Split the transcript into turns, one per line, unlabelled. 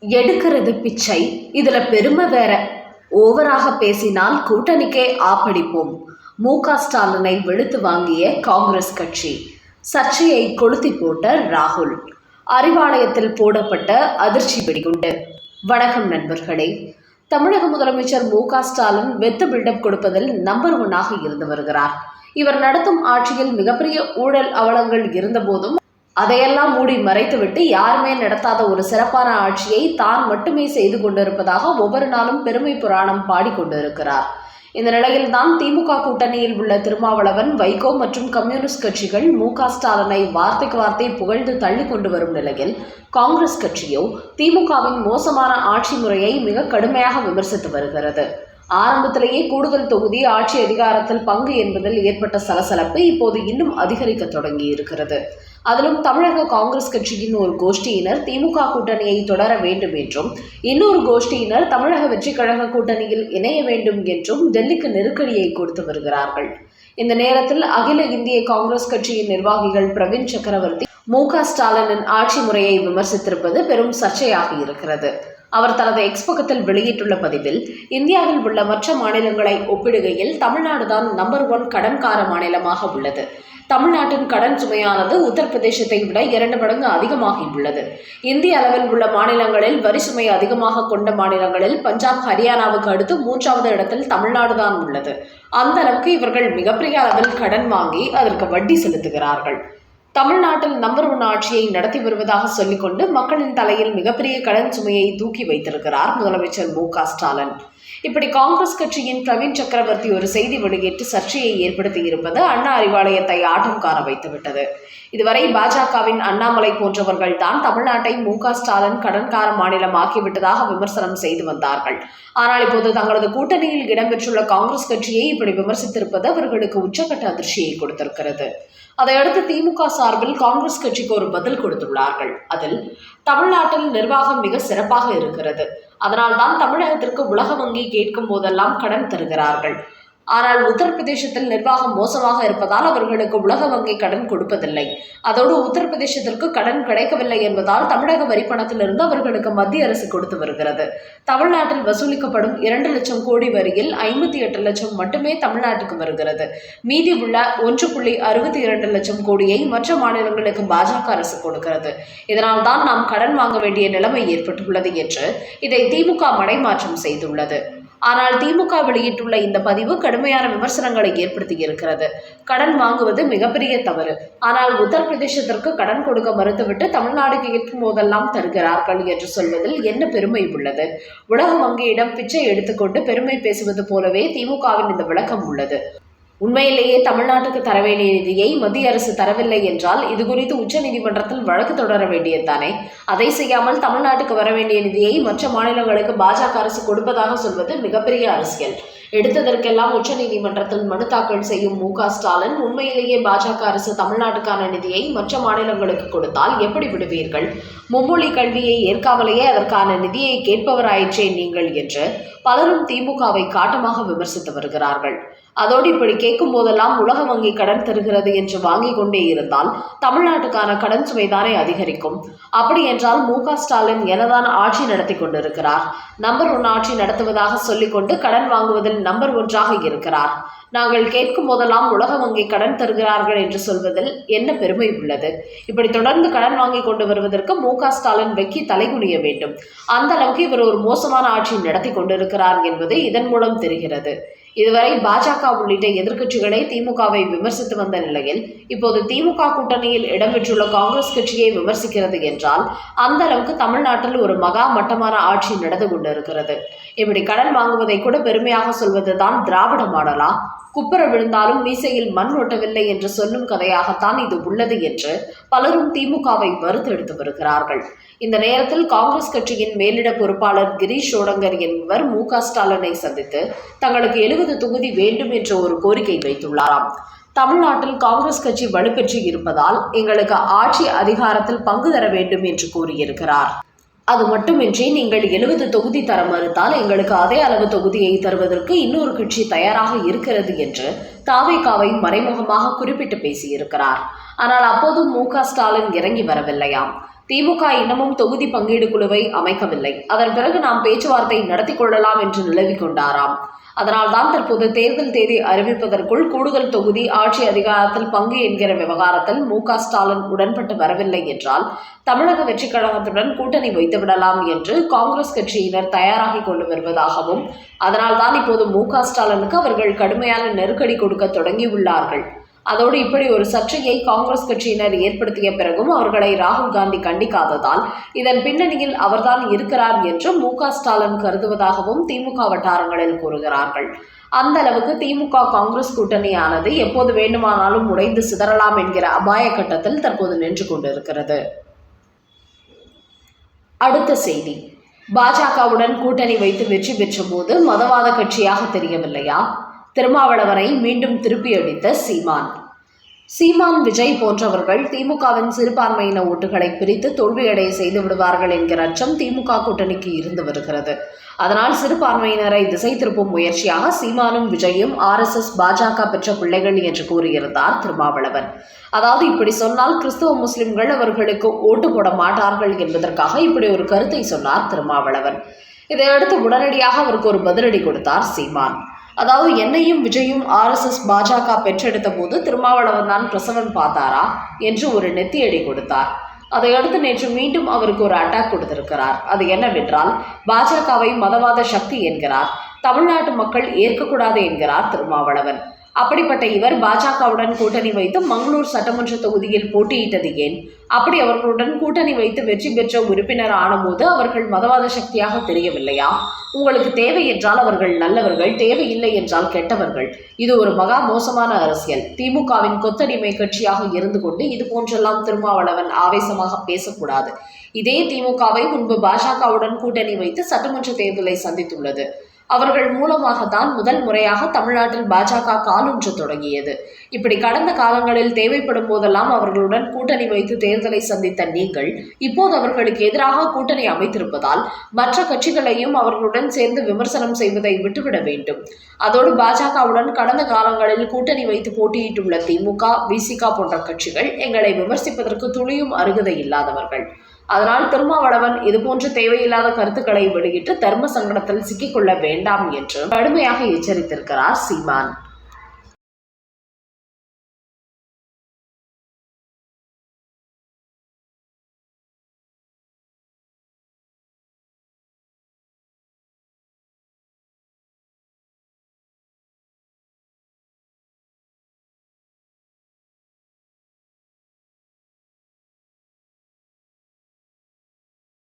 எடுக்கிறது பிச்சை. இதுல பெருமை வேற. ஓவராக பேசினால் கூட்டணிக்கே ஆப்படிப்போம். மு க ஸ்டாலினை வெளுத்து வாங்கிய காங்கிரஸ் கட்சி. சர்ச்சையை கொளுத்தி போட்ட ராகுல். அறிவாலயத்தில் போடப்பட்ட அதிர்ச்சி வெடிகுண்டு. வணக்கம் நண்பர்களே. தமிழக முதலமைச்சர் மு க ஸ்டாலின் வெத்து பில்டப் கொடுப்பதில் நம்பர் ஒன்னாக இருந்து வருகிறார். இவர் நடத்தும் ஆட்சியில் மிகப்பெரிய ஊழல் அவலங்கள் இருந்தபோதும் அதையெல்லாம் மூடி மறைத்துவிட்டு யாருமே நடத்தாத ஒரு சிறப்பான ஆட்சியை தான் மட்டுமே செய்து கொண்டிருப்பதாக ஒவ்வொரு நாளும் பெருமை புராணம் பாடிக்கொண்டிருக்கிறார் இந்த நிலையில்தான் திமுக கூட்டணியில் உள்ள திருமாவளவன் வைகோ மற்றும் கம்யூனிஸ்ட் கட்சிகள் மு க ஸ்டாலினை வார்த்தைக்கு வார்த்தை புகழ்ந்து தள்ளி கொண்டு வரும் நிலையில் காங்கிரஸ் கட்சியோ திமுகவின் மோசமான ஆட்சி முறையை மிக கடுமையாக விமர்சித்து வருகிறது. ஆரம்பத்திலேயே கூடுதல் தொகுதி ஆட்சி அதிகாரத்தில் பங்கு என்பதில் ஏற்பட்ட சலசலப்பு இப்போது இன்னும் அதிகரிக்க தொடங்கி இருக்கிறது அதிலும் தமிழக காங்கிரஸ் கட்சியின் ஒரு கோஷ்டியினர் திமுக கூட்டணியை தொடர வேண்டும் என்றும் இன்னொரு கோஷ்டியினர் தமிழக வெற்றிக் கழக கூட்டணியில் இணைய வேண்டும் என்றும் டெல்லிக்கு நெருக்கடியை கொடுத்து வருகிறார்கள். இந்த நேரத்தில் அகில இந்திய காங்கிரஸ் கட்சியின் நிர்வாகிகள் பிரவீன் சக்கரவர்த்தி மு க ஸ்டாலினின் ஆட்சி முறையை விமர்சித்திருப்பது பெரும் சர்ச்சையாக இருக்கிறது. அவர் தனது எக்ஸ் பக்கத்தில் வெளியிட்டுள்ள பதிவில் இந்தியாவில் உள்ள மற்ற மாநிலங்களை ஒப்பிடுகையில் தமிழ்நாடுதான் நம்பர் ஒன் கடன்கார மாநிலமாக உள்ளது. தமிழ்நாட்டின் கடன் சுமையானது உத்தரப்பிரதேசத்தை விட இரண்டு மடங்கு அதிகமாகியுள்ளது இந்திய அளவில் உள்ள மாநிலங்களில் வரி சுமை அதிகமாக கொண்ட மாநிலங்களில் பஞ்சாப் ஹரியானாவுக்கு அடுத்து மூன்றாவது இடத்தில் தமிழ்நாடு தான் உள்ளது. அந்த அளவுக்கு இவர்கள் மிகப்பெரிய அளவில் கடன் வாங்கி அதற்கு வட்டி செலுத்துகிறார்கள். தமிழ்நாட்டில் நம்பர் ஒன் ஆட்சியை நடத்தி வருவதாக சொல்லிக்கொண்டு மக்களின் தலையில் மிகப்பெரிய கடன் சுமையை தூக்கி வைத்திருக்கிறார் முதலமைச்சர் மு க ஸ்டாலின். இப்படி காங்கிரஸ் கட்சியின் பிரவீன் சக்கரவர்த்தி ஒரு செய்தி வெளியிட்டு சர்ச்சையை ஏற்படுத்தி இருப்பது அண்ணா அறிவாலயத்தை ஆட்டம் காண வைத்துவிட்டது. இதுவரை பாஜகவின் அண்ணாமலை போன்றவர்கள் தான் தமிழ்நாட்டை மு க ஸ்டாலின் கடன்கார மாநிலம் ஆக்கிவிட்டதாக விமர்சனம் செய்து வந்தார்கள். ஆனால் இப்போது தங்களது கூட்டணியில் இடம்பெற்றுள்ள காங்கிரஸ் கட்சியை இப்படி விமர்சித்திருப்பது அவர்களுக்கு உச்சக்கட்ட அதிர்ச்சியை கொடுத்திருக்கிறது. அதையடுத்து திமுக சார்பில் காங்கிரஸ் கட்சிக்கு ஒரு பதில் கொடுத்துள்ளார்கள். அதில் தமிழ்நாட்டில் நிர்வாகம் மிக சிறப்பாக இருக்கிறது. அதனால்தான் தமிழகத்திற்கு உலக வங்கி கேட்கும் போதெல்லாம் கடன் தருகிறார்கள். ஆனால் உத்தரப்பிரதேசத்தில் நிர்வாகம் மோசமாக இருப்பதால் அவர்களுக்கு உலக வங்கி கடன் கொடுப்பதில்லை. அதோடு உத்தரப்பிரதேசத்திற்கு கடன் கிடைக்கவில்லை என்பதால் தமிழக வரிப்பணத்திலிருந்து அவர்களுக்கு மத்திய அரசு கொடுத்து வருகிறது. தமிழ்நாட்டில் வசூலிக்கப்படும் இரண்டு லட்சம் கோடி வரியில் ஐம்பத்தி எட்டு லட்சம் மட்டுமே தமிழ்நாட்டுக்கு வருகிறது. மீதி உள்ள ஒன்று புள்ளி அறுபத்தி இரண்டு லட்சம் கோடியை மற்ற மாநிலங்களுக்கு பாஜக அரசு கொடுக்கிறது. இதனால் தான் நாம் கடன் வாங்க வேண்டிய நிலைமை ஏற்பட்டுள்ளது என்று இதை திமுக மடைமாற்றம் செய்துள்ளது. ஆனால் திமுக வெளியிட்டுள்ள இந்த பதிவு கடுமையான விமர்சனங்களை ஏற்படுத்தி இருக்கிறது கடன் வாங்குவது மிகப்பெரிய தவறு. ஆனால் உத்தரப்பிரதேசத்திற்கு கடன் கொடுக்க மறுத்துவிட்டு தமிழ்நாடுக்கு ஏற்கும் போதெல்லாம் தருகிறார்கள் என்று சொல்வதில் என்ன பெருமை உள்ளது? உலக வங்கியிடம் பிச்சை எடுத்துக்கொண்டு பெருமை பேசுவது போலவே திமுகவின் இந்த விளக்கம் உள்ளது. உண்மையிலேயே தமிழ்நாட்டுக்கு தர வேண்டிய நிதியை மத்திய அரசு தரவில்லை என்றால் இது குறித்து உச்சநீதிமன்றத்தில் வழக்கு தொடர வேண்டியதுதானே? அதை செய்யாமல் தமிழ்நாட்டுக்கு வர வேண்டிய நிதியை மற்ற மாநிலங்களுக்கு பாஜக அரசு கொடுப்பதாக சொல்வது மிகப்பெரிய அரசியல். எடுத்ததற்கெல்லாம் உச்சநீதிமன்றத்தில் மனு தாக்கல் செய்யும் மு ஸ்டாலின் உண்மையிலேயே பாஜக அரசு தமிழ்நாட்டுக்கான நிதியை மற்ற மாநிலங்களுக்கு கொடுத்தால் எப்படி விடுவீர்கள்? மும்மொழி கல்வியை ஏற்காமலேயே அதற்கான நிதியை கேட்பவராயிற்றே நீங்கள் என்று பலரும் திமுகவை காட்டமாக விமர்சித்து வருகிறார்கள். அதோடு இப்படி கேட்கும் போதெல்லாம் உலக வங்கி கடன் தருகிறது என்று வாங்கிக் கொண்டே இருந்தால் தமிழ்நாட்டுக்கான கடன் சுமைதானே அதிகரிக்கும். அப்படி என்றால் மு க ஸ்டாலின் எனதான் ஆட்சி நடத்தி கொண்டிருக்கிறார். நம்பர் ஒன் ஆட்சி நடத்துவதாக சொல்லிக்கொண்டு கடன் வாங்குவதில் நம்பர் ஒன்றாக இருக்கிறார். நாங்கள் கேட்கும் போதெல்லாம் உலக வங்கி கடன் தருகிறார்கள் என்று சொல்வதில் என்ன பெருமை உள்ளது? இப்படி தொடர்ந்து கடன் வாங்கி கொண்டு வருவதற்கு மு க ஸ்டாலின் வெக்கி தலைகுனிய வேண்டும். அந்த அளவுக்கு இவர் ஒரு மோசமான ஆட்சி நடத்தி கொண்டிருக்கிறார் என்பது இதன் மூலம் தெரிகிறது. இதுவரை பாஜக உள்ளிட்ட எதிர்க்கட்சிகளை திமுகவை விமர்சித்து வந்த நிலையில் இப்போது திமுக கூட்டணியில் இடம்பெற்றுள்ள காங்கிரஸ் கட்சியை விமர்சிக்கிறது என்றால் அந்த அளவுக்கு தமிழ்நாட்டில் ஒரு மகா மட்டமான ஆட்சி நடந்து கொண்டிருக்கிறது. இப்படி கடன் வாங்குவதை கூட பெருமையாக சொல்வதுதான் திராவிட மாடலா? குப்புற விழுந்தாலும் மீசையில் மண் ஒட்டவில்லை என்று சொல்லும் கதையாகத்தான் இது உள்ளது என்று பலரும் திமுகவை வறுத்தெடுத்து வருகிறார்கள். இந்த நேரத்தில் காங்கிரஸ் கட்சியின் மேலிட பொறுப்பாளர் கிரீஷ் ஓடங்கர் என்பவர் மு ஸ்டாலினை சந்தித்து தங்களுக்கு எழுபது தொகுதி வேண்டும் என்ற ஒரு கோரிக்கை வைத்துள்ளாராம். தமிழ்நாட்டில் காங்கிரஸ் கட்சி வலுப்பெற்று இருப்பதால் எங்களுக்கு ஆட்சி அதிகாரத்தில் பங்கு தர வேண்டும் என்று கூறியிருக்கிறார். அது மட்டுமின்றி நீங்கள் எழுபது தொகுதி தர மறுத்தால் எங்களுக்கு அதே அளவு தொகுதியை தருவதற்கு இன்னொரு கட்சி தயாராக இருக்கிறது என்று தாவேகாவை மறைமுகமாக குறிப்பிட்டு பேசியிருக்கிறார். ஆனால் அப்போதும் மு க ஸ்டாலின் இறங்கி வரவில்லையாம். திமுக இன்னமும் தொகுதி பங்கீடு குழுவை அமைக்கவில்லை. அதன் பிறகு நாம் பேச்சுவார்த்தை நடத்தி கொள்ளலாம் என்று நிலவிக் கொண்டாராம். அதனால்தான் தற்போது தேர்தல் தேதி அறிவிப்பதற்குள் கூடுதல் தொகுதி ஆட்சி அதிகாரத்தில் பங்கு என்கிற விவகாரத்தில் மு க ஸ்டாலின் உடன்பட்டு வரவில்லை என்றால் தமிழக வெற்றிக் கழகத்துடன் கூட்டணி வைத்துவிடலாம் என்று காங்கிரஸ் கட்சியினர் தயாராகி கொண்டு வருவதாகவும் அதனால்தான் இப்போது மு க ஸ்டாலினுக்கு அவர்கள் கடுமையான நெருக்கடி கொடுக்க தொடங்கியுள்ளார்கள். அதோடு இப்படி ஒரு சர்ச்சையை காங்கிரஸ் கட்சியினர் ஏற்படுத்திய பிறகும் அவர்களை ராகுல் காந்தி கண்டிக்காததால் இதன் பின்னணியில் அவர்தான் இருக்கிறார் என்று மு க ஸ்டாலின் கருதுவதாகவும் திமுக வட்டாரங்களில் கூறுகிறார்கள். அந்த அளவுக்கு திமுக காங்கிரஸ் கூட்டணியானது எப்போது வேண்டுமானாலும் உடைந்து சிதறலாம் என்கிற அபாய கட்டத்தில் தற்போது நின்று கொண்டிருக்கிறது. அடுத்த செய்தி. பாஜகவுடன் கூட்டணி வைத்து வெற்றி பெற்ற போது மதவாத கட்சியாக தெரியவில்லையா? திருமாவளவனை மீண்டும் திருப்பியடித்த சீமான். சீமான் விஜய் போன்றவர்கள் திமுகவின் சிறுபான்மையின ஓட்டுகளை பிரித்து தோல்வியடைய செய்து விடுவார்கள் என்கிற அச்சம் திமுக கூட்டணிக்கு இருந்து வருகிறது. அதனால் சிறுபான்மையினரை திசை திருப்பும் முயற்சியாக சீமானும் விஜயும் ஆர்எஸ்எஸ் பாஜக பெற்ற பிள்ளைகள் என்று கூறியிருந்தார் திருமாவளவன். அதாவது இப்படி சொன்னால் கிறிஸ்துவ முஸ்லிம்கள் அவர்களுக்கு ஓட்டு போட மாட்டார்கள் என்பதற்காக இப்படி ஒரு கருத்தை சொன்னார் திருமாவளவன். இதையடுத்து உடனடியாக அவருக்கு ஒரு பதிலடி கொடுத்தார் சீமான். அதாவது என்னையும் விஜயும் ஆர்எஸ்எஸ் பாஜக பெற்றெடுத்த போது திருமாவளவன் தான் பிரசவன் பார்த்தாரா என்று ஒரு நெத்தியடி கொடுத்தார். அதையடுத்து நேற்று மீண்டும் அவருக்கு ஒரு அட்டாக் கொடுத்திருக்கிறார். அது என்னவென்றால் பாஜகவை மதவாத சக்தி என்கிறார். தமிழ்நாட்டு மக்கள் ஏற்கக்கூடாது என்கிறார் திருமாவளவன். அப்படிப்பட்ட இவர் பாஜகவுடன் கூட்டணி வைத்து மங்களூர் சட்டமன்ற தொகுதியில் போட்டியிட்டது ஏன்? அப்படி அவர்களுடன் கூட்டணி வைத்து வெற்றி பெற்ற உறுப்பினர் ஆனபோது அவர்கள் மதவாத சக்தியாக தெரியவில்லையா? உங்களுக்கு தேவை என்றால் அவர்கள் நல்லவர்கள் தேவையில்லை என்றால் கெட்டவர்கள். இது ஒரு மகா மோசமான அரசியல். திமுகவின் கொத்தடிமை கட்சியாக இருந்து கொண்டு இது போன்றெல்லாம் திருமாவளவன் ஆவேசமாக பேசக்கூடாது. இதே திமுகவை முன்பு பாஜகவுடன் கூட்டணி வைத்து சட்டமன்ற தேர்தலை சந்தித்துள்ளது. அவர்கள் மூலமாகத்தான் முதல் முறையாக தமிழ்நாட்டில் பாஜக காலூன்ற தொடங்கியது. இப்படி கடந்த காலங்களில் தேவைப்படும் போதெல்லாம் அவர்களுடன் கூட்டணி வைத்து தேர்தலை சந்தித்த நீங்கள் இப்போது அவர்களுக்கு எதிராக கூட்டணி அமைத்திருப்பதால் மற்ற கட்சிகளையும் அவர்களுடன் சேர்ந்து விமர்சனம் செய்வதை விட்டுவிட வேண்டும். அதோடு பாஜகவுடன் கடந்த காலங்களில் கூட்டணி வைத்து போட்டியிட்டுள்ள திமுக விசிகா போன்ற கட்சிகள் எங்களை விமர்சிப்பதற்கு துளியும் அருகதை இல்லாதவர்கள். அதனால் திருமாவளவன் இதுபோன்ற தேவையில்லாத கருத்துக்களை வெளியிட்டு தர்ம சங்கடத்தில் சிக்கிக்கொள்ள வேண்டாம் என்று கடுமையாக எச்சரித்திருக்கிறார் சீமான்.